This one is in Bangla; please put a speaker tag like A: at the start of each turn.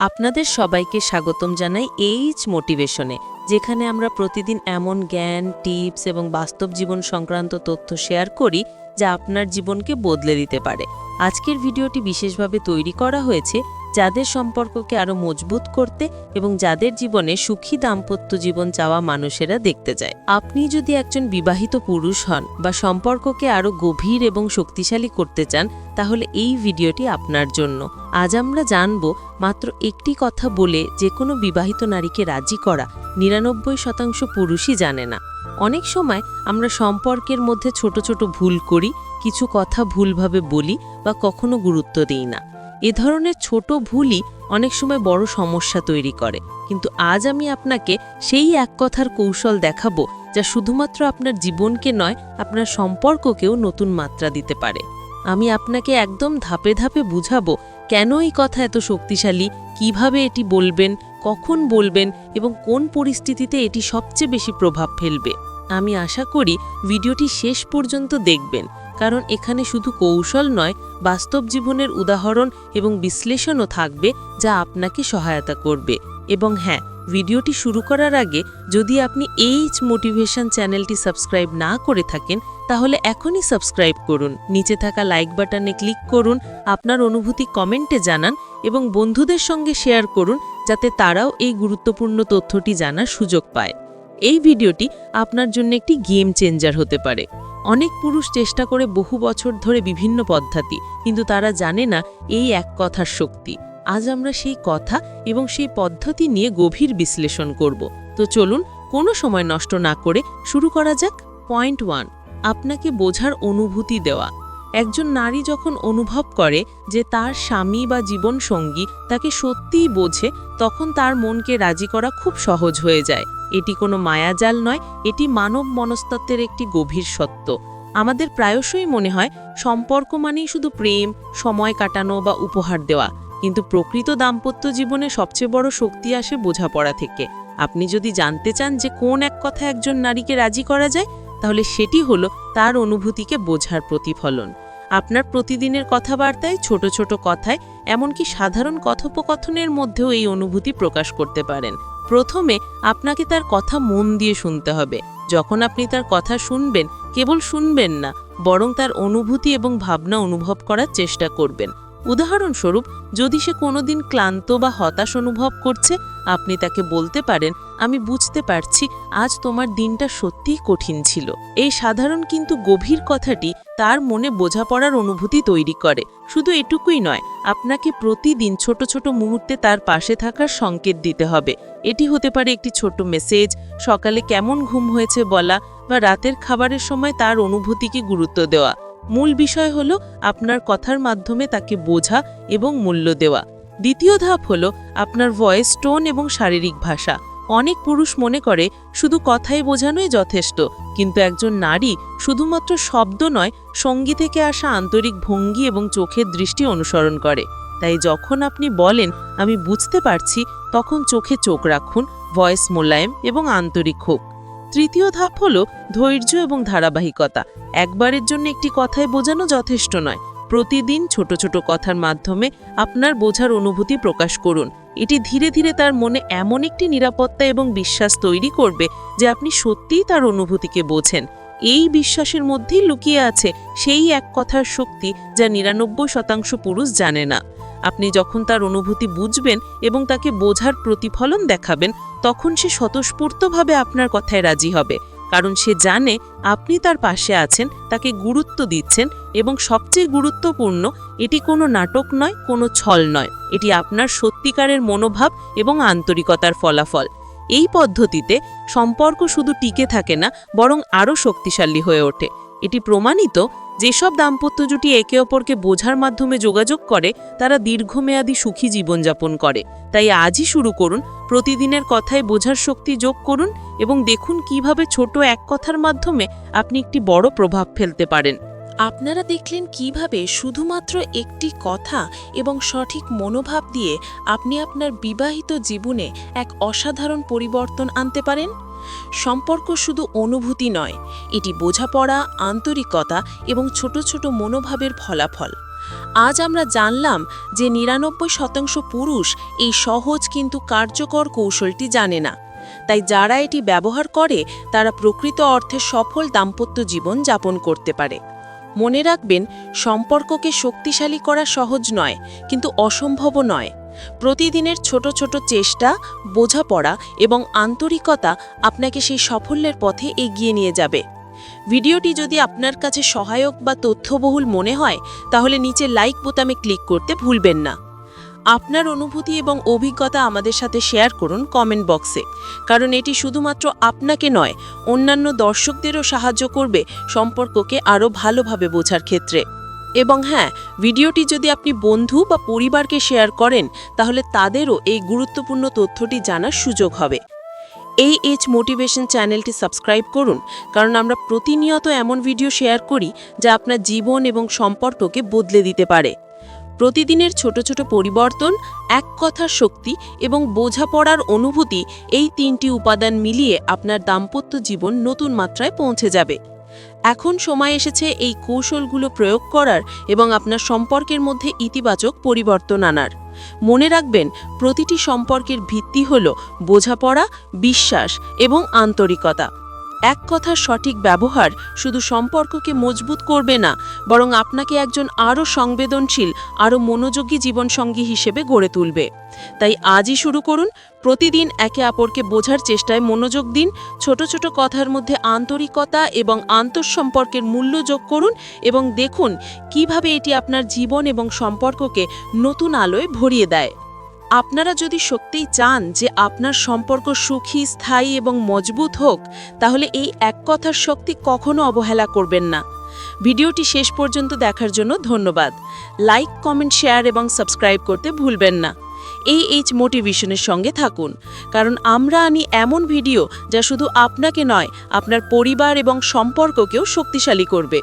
A: আপনাদের সবাইকে স্বাগতম জানাই এইচ মোটিভেশনে যেখানে আমরা প্রতিদিন এমন জ্ঞান, টিপস এবং বাস্তব জীবন সংক্রান্ত তথ্য শেয়ার করি যা আপনার জীবনকে বদলে দিতে পারে। আজকের ভিডিওটি বিশেষভাবে তৈরি করা হয়েছে যাদের সম্পর্ককে আরও মজবুত করতে এবং যাদের জীবনে সুখী দাম্পত্য জীবন চাওয়া মানুষেরা দেখতে যায় আপনি যদি একজন বিবাহিত পুরুষ হন বা সম্পর্ককে আরও গভীর এবং শক্তিশালী করতে চান, তাহলে এই ভিডিওটি আপনার জন্য। আজ আমরা জানব মাত্র একটি কথা বলে যে কোনো বিবাহিত নারীকে রাজি করা নিরানব্বই শতাংশ পুরুষই জানে না। অনেক সময় আমরা সম্পর্কের মধ্যে ছোট ছোট ভুল করি, কিছু কথা ভুলভাবে বলি বা কখনো গুরুত্ব দিই না। এ ধরনের ছোট ভুলই অনেক সময় বড় সমস্যা তৈরি করে। কিন্তু আজ আমি আপনাকে সেই এক কথার কৌশল দেখাবো যা শুধুমাত্র আপনার জীবনকে নয়, আপনার সম্পর্ককেও নতুন মাত্রা দিতে পারে। আমি আপনাকে একদম ধাপে ধাপে বুঝাবো কেন এই কথা এত শক্তিশালী, কীভাবে এটি বলবেন, কখন বলবেন এবং কোন পরিস্থিতিতে এটি সবচেয়ে বেশি প্রভাব ফেলবে। আমি আশা করি ভিডিওটি শেষ পর্যন্ত দেখবেন। কারণ এখানে শুধু কৌশল নয়, বাস্তব জীবনের উদাহরণ এবং বিশ্লেষণও থাকবে যা আপনাকে সহায়তা করবে। এবং হ্যাঁ ভিডিওটি শুরু করার আগে যদি আপনি এইচ মোটিভেশন চ্যানেলটি সাবস্ক্রাইব না করে থাকেন, তাহলে এখনই সাবস্ক্রাইব করুন। নিচে থাকা লাইক বাটনে ক্লিক করুন, আপনার অনুভূতি কমেন্টে জানান এবং বন্ধুদের সঙ্গে শেয়ার করুন যাতে তারাও এই গুরুত্বপূর্ণ তথ্যটি জানার সুযোগ পায়। এই ভিডিওটি আপনার জন্য একটি গেম চেঞ্জার হতে পারে। অনেক পুরুষ চেষ্টা করে বহু বছর ধরে বিভিন্ন পদ্ধতি, কিন্তু তারা জানে না এই এক কথার শক্তি। আজ আমরা সেই কথা এবং সেই পদ্ধতি নিয়ে গভীর বিশ্লেষণ করব। তো চলুন কোনো সময় নষ্ট না করে শুরু করা যাক। পয়েন্ট ওয়ান, আপনাকে বোঝার অনুভূতি দেওয়া। একজন নারী যখন অনুভব করে যে তার স্বামী বা জীবনসঙ্গী তাকে সত্যিই বোঝে, তখন তার মনকে রাজি করা খুব সহজ হয়ে যায়। এটি কোনো মায়াজাল নয়, এটি মানব মনস্তত্ত্বের একটি গভীর সত্য। আমাদের প্রায়শই মনে হয় সম্পর্ক মানেই শুধু প্রেম, সময় কাটানো বা উপহার দেওয়া। কিন্তু প্রকৃত দাম্পত্য জীবনে সবচেয়ে বড় শক্তি আসে বোঝাপড়া থেকে। আপনি যদি জানতে চান যে কোন এক কথা একজন নারীকে রাজি করা যায়, তাহলে সেটি হলো তার অনুভূতিকে বোঝার প্রতিফলন। আপনার প্রতিদিনের কথাবার্তায়, ছোট ছোট কথায়, এমনকি সাধারণ কথোপকথনের মধ্যেও এই অনুভূতি প্রকাশ করতে পারেন। প্রথমে আপনাকে তার কথা মন দিয়ে শুনতে হবে। যখন আপনি তার কথা শুনবেন, কেবল শুনবেন না, বরং তার অনুভূতি এবং ভাবনা অনুভব করার চেষ্টা করবেন। উদাহরণস্বরূপ, যদি সে কোনোদিন ক্লান্ত বা হতাশ অনুভব করছে, আপনি তাকে বলতে পারেন, আমি বুঝতে পারছি, আজ তোমার দিনটা সত্যিই কঠিন ছিল। এই সাধারণ কিন্তু গভীর কথাটি তার মনে বোঝাপড়ার অনুভূতি তৈরি করে। শুধু এটুকুই নয়, আপনাকে প্রতিদিন ছোট ছোট মুহূর্তে তার পাশে থাকার সংকেত দিতে হবে। এটি হতে পারে একটি ছোট মেসেজ, সকালে কেমন ঘুম হয়েছে বলা, বা রাতের খাবারের সময় তার অনুভূতিকে গুরুত্ব দেওয়া। মূল বিষয় হলো আপনার কথার মাধ্যমে তাকে বোঝা এবং মূল্য দেওয়া। দ্বিতীয় ধাপ হলো আপনার ভয়েস টোন এবং শারীরিক ভাষা। অনেক পুরুষ মনে করে, শুধু কথাই বোঝানোই যথেষ্ট, কিন্তু একজন নারী শুধুমাত্র শব্দ নয়, সঙ্গী থেকে আসা আন্তরিক ভঙ্গি এবং চোখের দৃষ্টি অনুসরণ করে। তাই যখন আপনি বলেন, আমি বুঝতে পারছি, তখন চোখে চোখ রাখুন ভয়েস মোলায়েম এবং আন্তরিক হোক। তৃতীয় ধাপ হল ধৈর্য এবং ধারাবাহিকতা। একবারের জন্য একটি কথায় বোঝানো যথেষ্ট নয়। প্রতিদিন ছোট ছোট কথার মাধ্যমে আপনার বোঝার অনুভূতি প্রকাশ করুন। এটি ধীরে ধীরে তার মনে এমন একটি নিরাপত্তা এবং বিশ্বাস তৈরি করবে যে আপনি সত্যিই তার অনুভূতিকে বোঝেন। এই বিশ্বাসের মধ্যেই লুকিয়ে আছে সেই এক কথার শক্তি যা নিরানব্বই শতাংশ পুরুষ জানে না। আপনি যখন তার অনুভূতি বুঝবেন এবং তাকে বোঝার প্রতিফলন দেখাবেন, তখন সে স্বতঃস্ফূর্তভাবে আপনার কথায় রাজি হবে, কারণ সে জানে আপনি তার পাশে আছেন, তাকে গুরুত্ব দিচ্ছেন এবং সবচেয়ে গুরুত্বপূর্ণ, এটি কোনো নাটক নয়, কোনো ছল নয়। এটি আপনার সত্যিকারের মনোভাব এবং আন্তরিকতার ফলাফল। এই পদ্ধতিতে সম্পর্ক শুধু টিকে থাকে না, বরং আরও শক্তিশালী হয়ে ওঠে। এটি প্রমাণিত যেসব দাম্পত্য জুটি একে অপরকে বোঝার মাধ্যমে যোগাযোগ করে, তারা দীর্ঘমেয়াদী সুখী জীবনযাপন করে। তাই আজই শুরু করুন, প্রতিদিনের কথায় বোঝার শক্তি যোগ করুন এবং দেখুন কীভাবে ছোট এক কথার মাধ্যমে আপনি একটি বড় প্রভাব ফেলতে পারেন।
B: আপনারা দেখলেন কীভাবে শুধুমাত্র একটি কথা এবং সঠিক মনোভাব দিয়ে আপনি আপনার বিবাহিত জীবনে এক অসাধারণ পরিবর্তন আনতে পারেন? সম্পর্ক শুধু অনুভূতি নয়, এটি বোঝাপড়া, আন্তরিকতা এবং ছোট ছোট মনোভাবের ফলাফল। আজ আমরা জানলাম যে নিরানব্বই শতাংশ পুরুষ এই সহজ কিন্তু কার্যকর কৌশলটি জানে না। তাই যারা এটি ব্যবহার করে, তারা প্রকৃত অর্থে সফল দাম্পত্য জীবন যাপন করতে পারে। মনে রাখবেন, সম্পর্ককে শক্তিশালী করা সহজ নয়, কিন্তু অসম্ভবও নয়। প্রতিদিনের ছোট ছোট চেষ্টা, বোঝাপড়া এবং আন্তরিকতা আপনাকে সেই সাফল্যের পথে এগিয়ে নিয়ে যাবে। ভিডিওটি যদি আপনার কাছে সহায়ক বা তথ্যবহুল মনে হয়, তাহলে নিচে লাইক বোতামে ক্লিক করতে ভুলবেন না। আপনার অনুভূতি এবং অভিজ্ঞতা আমাদের সাথে শেয়ার করুন কমেন্ট বক্সে কারণ এটি শুধুমাত্র আপনাকে নয়, অন্যান্য দর্শকদেরও সাহায্য করবে সম্পর্ককে আরও ভালোভাবে বোঝার ক্ষেত্রে। এবং হ্যাঁ ভিডিওটি যদি আপনি বন্ধু বা পরিবারকে শেয়ার করেন, তাহলে তাদেরও এই গুরুত্বপূর্ণ তথ্যটি জানার সুযোগ হবে। এই এইচ মোটিভেশন চ্যানেলটি সাবস্ক্রাইব করুন, কারণ আমরা প্রতিনিয়ত এমন ভিডিও শেয়ার করি যা আপনার জীবন এবং সম্পর্ককে বদলে দিতে পারে। প্রতিদিনের ছোট ছোট পরিবর্তন, এক কথার শক্তি এবং বোঝাপড়ার অনুভূতি এই তিনটি উপাদান মিলিয়ে আপনার দাম্পত্য জীবন নতুন মাত্রায় পৌঁছে যাবে। এখন সময় এসেছে এই কৌশলগুলো প্রয়োগ করার এবং আপনার সম্পর্কের মধ্যে ইতিবাচক পরিবর্তন আনার। মনে রাখবেন, প্রতিটি সম্পর্কের ভিত্তি হল বোঝাপড়া, বিশ্বাস এবং আন্তরিকতা। এক কথার সঠিক ব্যবহার শুধু সম্পর্ককে মজবুত করবে না, বরং আপনাকে একজন আরও সংবেদনশীল, আরও মনোযোগী জীবনসঙ্গী হিসেবে গড়ে তুলবে। তাই আজই শুরু করুন, প্রতিদিন একে অপরকে বোঝার চেষ্টায় মনোযোগ দিন, ছোট ছোট কথার মধ্যে আন্তরিকতা এবং আন্তঃসম্পর্কের মূল্য যোগ করুন এবং দেখুন কীভাবে এটি আপনার জীবন এবং সম্পর্ককে নতুন আলোয় ভরিয়ে দেয়। আপনারা যদি সত্যিই চান যে আপনার সম্পর্ক সুখী, স্থায়ী এবং মজবুত হোক, তাহলে এই এক কথার শক্তি কখনো অবহেলা করবেন না। ভিডিওটি শেষ পর্যন্ত দেখার জন্য ধন্যবাদ। লাইক, কমেন্ট, শেয়ার এবং সাবস্ক্রাইব করতে ভুলবেন না। এই এইচ মোটিভেশনের সঙ্গে থাকুন। কারণ আমরা আনি এমন ভিডিও যা শুধু আপনাকে নয়, আপনার পরিবার এবং সম্পর্ককেও শক্তিশালী করবে।